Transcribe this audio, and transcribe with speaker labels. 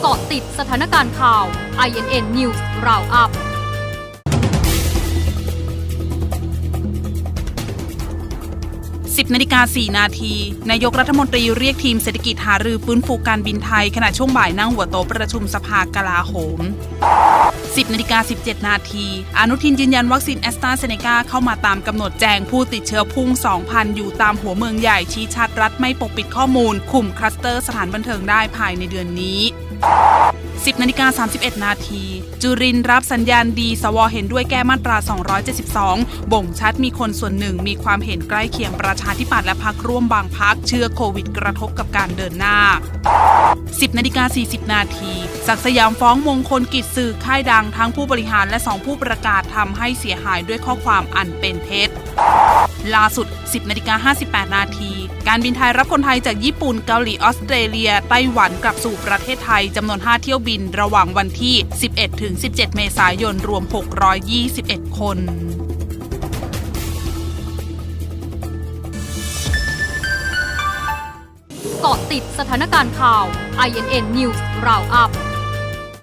Speaker 1: เกาะติดสถานการณ์ข่าว INN News Roundup
Speaker 2: 10นาฬิกา4นาที นายกรัฐมนตรีเรียกทีมเศรษฐกิจหารือฟื้นฟูการบินไทย ขณะช่วงบ่ายนั่งหัวโต๊ะประชุมสภากลาโหม 10นาฬิกา17 นาที อนุทินยืนยันวัคซีนแอสตราเซเนกาเข้ามาตามกำหนดแจงผู้ติดเชื้อพุ่ง 2,000 อยู่ตามหัวเมืองใหญ่ชี้ชัดรัฐไม่ปกปิดข้อมูล คุมคลัสเตอร์สถานบันเทิงได้ภายในเดือนนี้ 10นาฬิกา31 นาที จุรินรับสัญญาณดี สวเห็นด้วยแก้มาตรา 272 บ่งชัดมีคนส่วนหนึ่งมีความเห็นใกล้เคียงประชาธิปัตย์และพักร่วมบางพักเชื่อโควิดกระทบกับการเดินหน้า 10นาฬิกา40 นาทีศักสยามฟ้องมงคลกิจสื่อค่ายดังทั้งผู้บริหารและ2ผู้ประกาศทำให้เสียหายด้วยข้อความอันเป็นเท็จ ล่าสุด 10นาฬิกา58 นาที การบินไทยรับคนไทยจากญี่ปุ่นเกาหลีออสเตรเลีย ไต้หวันกลับสู่ประเทศไทยจำนวน 5 เที่ยวบินระหว่างวันที่ 11 ถึง 17 เมษายนรวม 621 คน
Speaker 1: เกาะติดสถานการณ์ข่าว INN News Roundup